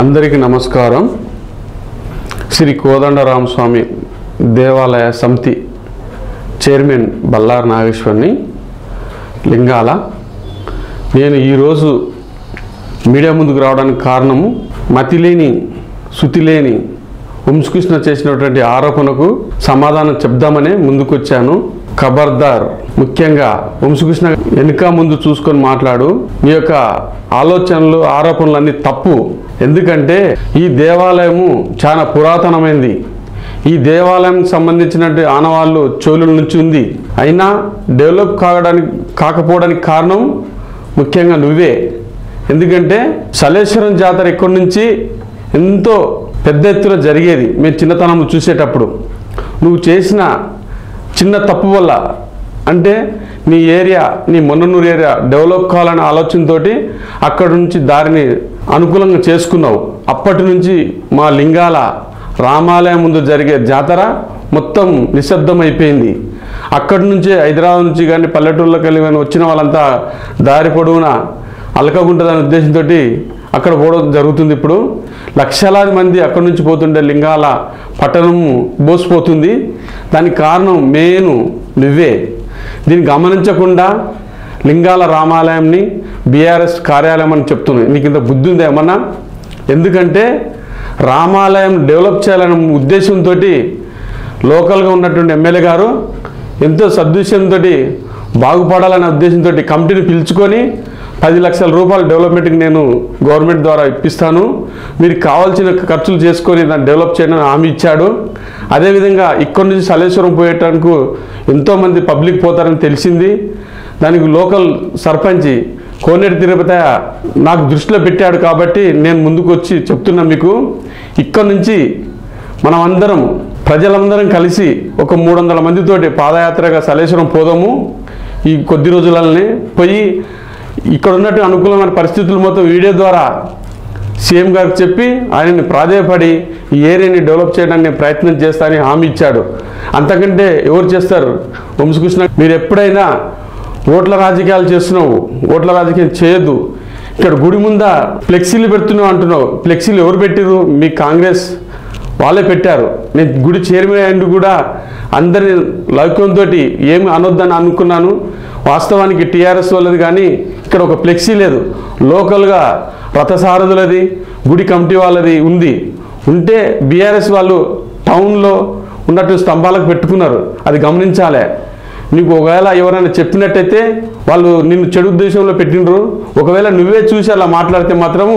అందరికీ నమస్కారం. శ్రీ కోదండరామస్వామి దేవాలయ సమితి చైర్మన్ బల్లార్ నాగేశ్వర్ని లింగాల. నేను ఈరోజు మీడియా ముందుకు రావడానికి కారణము మతి లేని శుతి లేని వంశకృష్ణ చేసినటువంటి ఆరోపణకు సమాధానం చెప్దామనే ముందుకొచ్చాను. ఖబర్దార్ ముఖ్యంగా వంశకృష్ణ వెనుక ముందు చూసుకొని మాట్లాడు. మీ యొక్క ఆలోచనలు ఆరోపణలు అన్నీ తప్పు. ఎందుకంటే ఈ దేవాలయము చాలా పురాతనమైంది. ఈ దేవాలయంకి సంబంధించినటువంటి ఆనవాళ్ళు చోళుల నుంచి ఉంది. అయినా డెవలప్ కావడానికి కాకపోవడానికి కారణం ముఖ్యంగా నువ్వే. ఎందుకంటే సలేశ్వరం జాతర ఇక్కడి నుంచి ఎంతో పెద్ద ఎత్తున జరిగేది మేము చిన్నతనం చూసేటప్పుడు. నువ్వు చేసిన చిన్న తప్పు వల్ల అంటే నీ ఏరియా నీ మొన్ననూరు ఏరియా డెవలప్ కావాలనే ఆలోచనతోటి అక్కడ నుంచి దారిని అనుకూలంగా చేసుకున్నావు. అప్పటి నుంచి మా లింగాల రామాలయం ముందు జరిగే జాతర మొత్తం నిశ్శబ్దం అయిపోయింది అక్కడి నుంచే హైదరాబాద్ నుంచి కానీ పల్లెటూళ్ళకి వెళ్ళి కానీ వచ్చిన వాళ్ళంతా దారి పొడవునా అలకగుంటుందనే ఉద్దేశంతో అక్కడ పోవడం జరుగుతుంది ఇప్పుడు. లక్షలాది మంది అక్కడి నుంచి పోతుండే లింగాల పట్టణం బోసిపోతుంది. దానికి కారణం మెయిన్ నువ్వే. దీన్ని గమనించకుండా లింగాల రామాలయంని బీఆర్ఎస్ కార్యాలయం అని చెప్తున్నాయి నీకు ఇంత బుద్ధి ఉందా ఏమన్నా? ఎందుకంటే రామాలయం డెవలప్ చేయాలనే ఉద్దేశంతో లోకల్గా ఉన్నటువంటి ఎమ్మెల్యే గారు ఎంతో సదుద్దేశంతో బాగుపడాలనే ఉద్దేశంతో కమిటీని పిలుచుకొని పది లక్షల రూపాయల డెవలప్మెంట్కి నేను గవర్నమెంట్ ద్వారా ఇప్పిస్తాను. మీరు కావాల్సిన ఖర్చులు చేసుకొని దాన్ని డెవలప్ చేయడం హామీ ఇచ్చాడు. అదేవిధంగా ఇక్కడి నుంచి సలేశ్వరం పోయేటానికి ఎంతోమంది పబ్లిక్ పోతారని తెలిసింది. దానికి లోకల్ సర్పంచి కోనేటి తిరుపతి నాకు దృష్టిలో పెట్టాడు కాబట్టి నేను ముందుకు వచ్చి చెప్తున్నా మీకు. ఇక్కడ నుంచి మనం అందరం ప్రజలందరం కలిసి ఒక మూడు వందల మందితోటి పాదయాత్రగా సలేశ్వరం పోదాము. ఈ కొద్ది రోజులనే పోయి ఇక్కడ ఉన్నట్టు అనుకూలమైన పరిస్థితులు మొత్తం వీడియో ద్వారా సీఎం గారికి చెప్పి ఆయనని ప్రాధేయపడి ఈ ఏరియాని డెవలప్ చేయడానికి ప్రయత్నం చేస్తానని హామీ ఇచ్చాడు. అంతకంటే ఎవరు చేస్తారు? వంశకృష్ణ మీరు ఎప్పుడైనా ఓట్ల రాజకీయాలు చేస్తున్నావు ఓట్ల రాజకీయం చేయొద్దు. ఇక్కడ గుడి ముంద ఫ్లెక్సీలు పెడుతున్నావు అంటున్నావు. ఫ్లెక్సీలు ఎవరు పెట్టారు మీ కాంగ్రెస్ వాళ్ళే పెట్టారు. నేను గుడి చైర్మన్ అయ్యిండు కూడా అందరి లౌక్యంతో ఏమి అనొద్దని అనుకున్నాను. వాస్తవానికి టీఆర్ఎస్ వాళ్ళది కానీ ఇక్కడ ఒక ఫ్లెక్సీ లేదు. లోకల్గా రథసారథులది గుడి కమిటీ వాళ్ళది ఉంది. ఉంటే బీఆర్ఎస్ వాళ్ళు టౌన్లో ఉన్నట్టు స్తంభాలకు పెట్టుకున్నారు. అది గమనించాలే. నీకు ఒకవేళ ఎవరైనా చెప్పినట్టయితే వాళ్ళు నిన్ను చెడు ఉద్దేశంలో పెట్టిండ్రు ఒకవేళ నువ్వే చూసి అలా మాట్లాడితే మాత్రము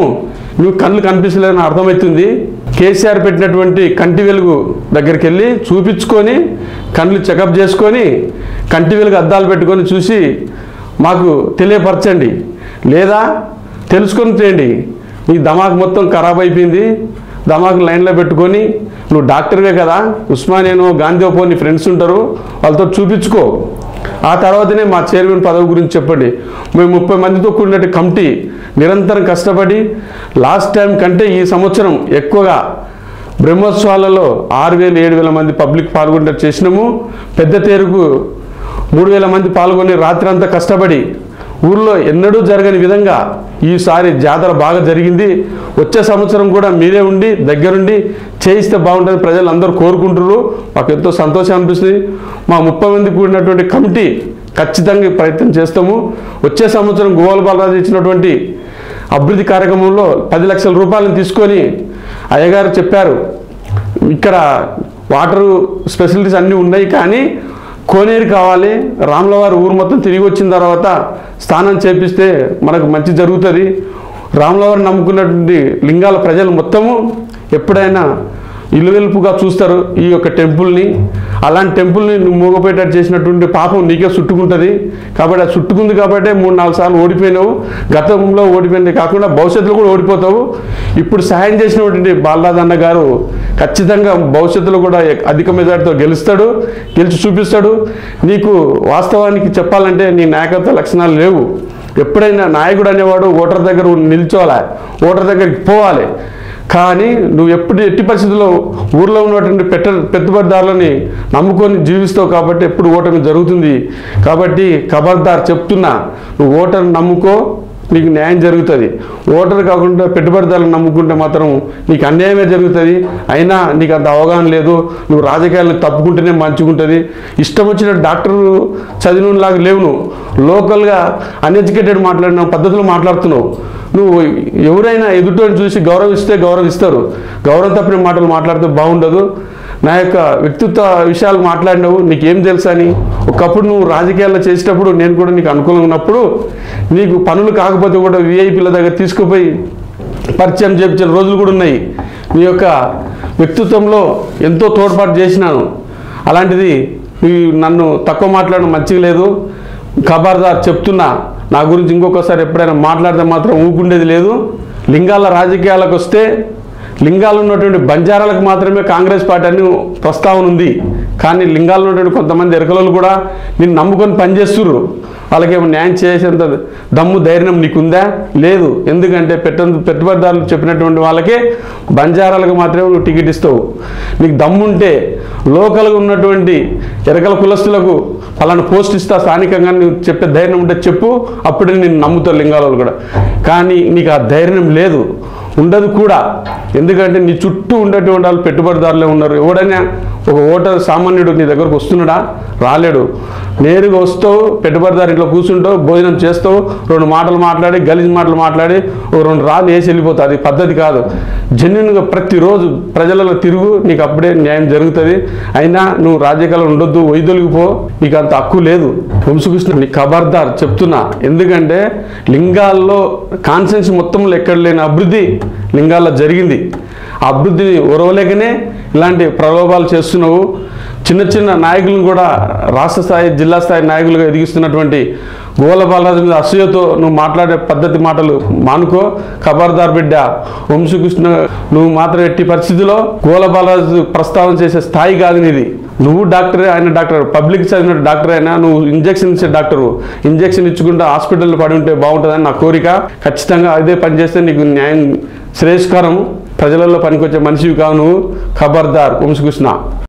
నువ్వు కళ్ళు కనిపిస్తలేదని అర్థమవుతుంది. కేసీఆర్ పెట్టినటువంటి కంటి వెలుగు దగ్గరికి వెళ్ళి చూపించుకొని కళ్ళు చెకప్ చేసుకొని కంటి వెలుగు అద్దాలు పెట్టుకొని చూసి మాకు తెలియపరచండి. లేదా తెలుసుకొని చేయండి మీ దమాక్ మొత్తం ఖరాబ్ అయిపోయింది. దమాకు లైన్లో పెట్టుకొని నువ్వు డాక్టర్వే కదా ఉస్మానియాను గాంధీ నీ ఫ్రెండ్స్ ఉంటారు వాళ్ళతో చూపించుకో. ఆ తర్వాతనే మా చైర్మన్ పదవి గురించి చెప్పండి. మేము ముప్పై మందితో కూడినట్టు కమిటీ నిరంతరం కష్టపడి లాస్ట్ టైం కంటే ఈ సంవత్సరం ఎక్కువగా బ్రహ్మోత్సవాలలో ఆరు వేలు ఏడు వేల మంది పబ్లిక్ పాల్గొనేటట్టు చేసినాము. పెద్ద తేరుకు మూడు వేల మంది పాల్గొని రాత్రి అంతా కష్టపడి ఊర్లో ఎన్నడూ జరగని విధంగా ఈసారి జాతర బాగా జరిగింది. వచ్చే సంవత్సరం కూడా మీరే ఉండి దగ్గరుండి చేయిస్తే బాగుంటుంది ప్రజలు అందరూ కోరుకుంటున్నారు మాకు ఎంతో సంతోషం అనిపిస్తుంది. మా ముప్పై మంది కూడినటువంటి కమిటీ ఖచ్చితంగా ప్రయత్నం చేస్తాము. వచ్చే సంవత్సరం గోవాల బాలరాజు ఇచ్చినటువంటి అభివృద్ధి కార్యక్రమంలో పది లక్షల రూపాయలను తీసుకొని అయ్యగారు చెప్పారు ఇక్కడ వాటరు ఫెసిలిటీస్ అన్నీ ఉన్నాయి కానీ కోనేరు కావాలి రాములవారి ఊరు మొత్తం తిరిగి వచ్చిన తర్వాత స్నానం చేపిస్తే మనకు మంచి జరుగుతుంది. రాములవారు నమ్ముకున్నటువంటి లింగాల ప్రజలు మొత్తము ఎప్పుడైనా ఇలువెలుపుగా చూస్తారు ఈ యొక్క టెంపుల్ని. అలాంటి టెంపుల్ని నువ్వు మూగపోయేటట్టు చేసినటువంటి పాపం నీకే చుట్టుకుంటుంది. కాబట్టి అది చుట్టుకుంది కాబట్టి మూడు నాలుగు సార్లు ఓడిపోయినావు. గతంలో ఓడిపోయింది కాకుండా భవిష్యత్తులో కూడా ఓడిపోతావు. ఇప్పుడు సహాయం చేసినటువంటి బాలరాజన్న గారు ఖచ్చితంగా భవిష్యత్తులో కూడా అధిక మెజార్టీతో గెలుస్తాడు గెలిచి చూపిస్తాడు. నీకు వాస్తవానికి చెప్పాలంటే నీ నాయకత్వ లక్షణాలు లేవు. ఎప్పుడైనా నాయకుడు అనేవాడు ఓటర్ దగ్గర నిల్చోవాలి ఓటర్ దగ్గరికి పోవాలి. కానీ నువ్వు ఎప్పుడు ఎట్టి పరిస్థితుల్లో ఊర్లో ఉన్నటువంటి పెట్ట పెట్టుబడిదారులని నమ్ముకొని జీవిస్తావు కాబట్టి ఎప్పుడు ఓటమి జరుగుతుంది. కాబట్టి ఖబర్దార్ చెప్తున్నా నువ్వు ఓటర్ని నమ్ముకో నీకు న్యాయం జరుగుతుంది. ఓటర్ కాకుండా పెట్టుబడిదారులు నమ్ముకుంటే మాత్రం నీకు అన్యాయమే జరుగుతుంది. అయినా నీకు అంత అవగాహన లేదు. నువ్వు రాజకీయాలను తప్పుకుంటేనే మంచుకుంటుంది ఇష్టం వచ్చిన డాక్టర్ చదివిన లాగా లేవు నువ్వు. లోకల్గా అన్ఎడ్యుకేటెడ్ మాట్లాడిన పద్ధతులు మాట్లాడుతున్నావు. నువ్వు ఎవరైనా ఎదుటిని చూసి గౌరవిస్తే గౌరవిస్తారు. గౌరవం తప్పిన మాటలు మాట్లాడితే బాగుండదు. నా యొక్క వ్యక్తిత్వ విషయాలు మాట్లాడినావు నీకేం తెలుసా అని. ఒకప్పుడు నువ్వు రాజకీయాల్లో చేసేటప్పుడు నేను కూడా నీకు అనుకూలంగా ఉన్నప్పుడు నీకు పనులు కాకపోతే కూడా విఐపీల దగ్గర తీసుకుపోయి పరిచయం చేపించిన రోజులు కూడా ఉన్నాయి. నీ యొక్క వ్యక్తిత్వంలో ఎంతో తోడ్పాటు చేసినాను. అలాంటిది నన్ను తక్కువ మాట్లాడడం మంచిగా లేదు. ఖబర్దార్ చెప్తున్నా. నా గురించి ఇంకొకసారి ఎప్పుడైనా మాట్లాడితే మాత్రం ఊకుండేది లేదు. లింగాల రాజకీయాలకు వస్తే లింగాలు ఉన్నటువంటి బంజారాలకు మాత్రమే కాంగ్రెస్ పార్టీ అని ప్రస్తావన ఉంది. కానీ లింగాలు ఉన్నటువంటి కొంతమంది ఎరకలు కూడా నిన్ను నమ్ముకొని పనిచేస్తుర్రు. వాళ్ళకేమో న్యాయం చేసేంత దమ్ము ధైర్యం నీకుందా? లేదు. ఎందుకంటే పెట్ట పెట్టుబడిదారులు చెప్పినటువంటి వాళ్ళకే బంజారాలకు మాత్రమే నువ్వు టికెట్ ఇస్తావు. నీకు దమ్ముంటే లోకల్గా ఉన్నటువంటి ఎరకల కులస్తులకు అలాంటి పోస్ట్ ఇస్తా స్థానికంగా నువ్వు చెప్పే ధైర్యం ఉంటే చెప్పు. అప్పుడే నేను నమ్ముతావు లింగాలలో కూడా. కానీ నీకు ఆ ధైర్యం లేదు. ఉండదు కూడా. ఎందుకంటే నీ చుట్టూ ఉండేటువంటి వాళ్ళు పెట్టుబడిదారులే ఉన్నారు. ఎవడైనా ఒక ఓటర్ సామాన్యుడు నీ దగ్గరకు వస్తున్నాడా? రాలేడు. నేరుగా వస్తావు పెట్టుబడిదారు ఇంట్లో కూర్చుంటావు భోజనం చేస్తావు రెండు మాటలు మాట్లాడి గలీజ్ మాటలు మాట్లాడి ఒక రెండు రాళ్ళు వేసి వెళ్ళిపోతావు. అది పద్ధతి కాదు. జెన్యున్గా ప్రతిరోజు ప్రజలలో తిరుగు నీకు అప్పుడే న్యాయం జరుగుతుంది. అయినా నువ్వు రాజకీయాలు ఉండొద్దు వైదొలిగిపో నీకు అంత హక్కు లేదు. వంశకృష్ణ నీ ఖబర్దార్ చెప్తున్నా. ఎందుకంటే లింగాల్లో కాన్సెన్స్ మొత్తంలో ఎక్కడ లేని అభివృద్ధి లింగాల్లో జరిగింది. అభివృద్ధి అభివృద్ధిని ఒరవలేకనే ఇలాంటి ప్రలోభాలు చేస్తున్నావు. చిన్న చిన్న నాయకులను కూడా రాష్ట్ర స్థాయి జిల్లా స్థాయి నాయకులుగా ఎదిగిస్తున్నటువంటి గోల బాలరాజు మీద అసూయతో నువ్వు మాట్లాడే పద్ధతి మాటలు మానుకో. ఖబర్దార్ బిడ్డ వంశకృష్ణ నువ్వు మాత్రం ఎట్టి పరిస్థితిలో గోల బాలరాజు ప్రస్తావన చేసే స్థాయి కాదు నీది. నువ్వు డాక్టరే ఆయన డాక్టర్ పబ్లిక్ చదివిన డాక్టర్ అయినా నువ్వు ఇంజక్షన్ ఇచ్చే డాక్టరు. ఇంజెక్షన్ ఇచ్చుకుంటూ హాస్పిటల్లో పడి ఉంటే బాగుంటుందని నా కోరిక. ఖచ్చితంగా అదే పని చేస్తే నీకు న్యాయం శ్రేయస్కరం. ప్రజలలో పనికొచ్చే మనిషివి కాను ఖబర్దార్ వంశకృష్ణ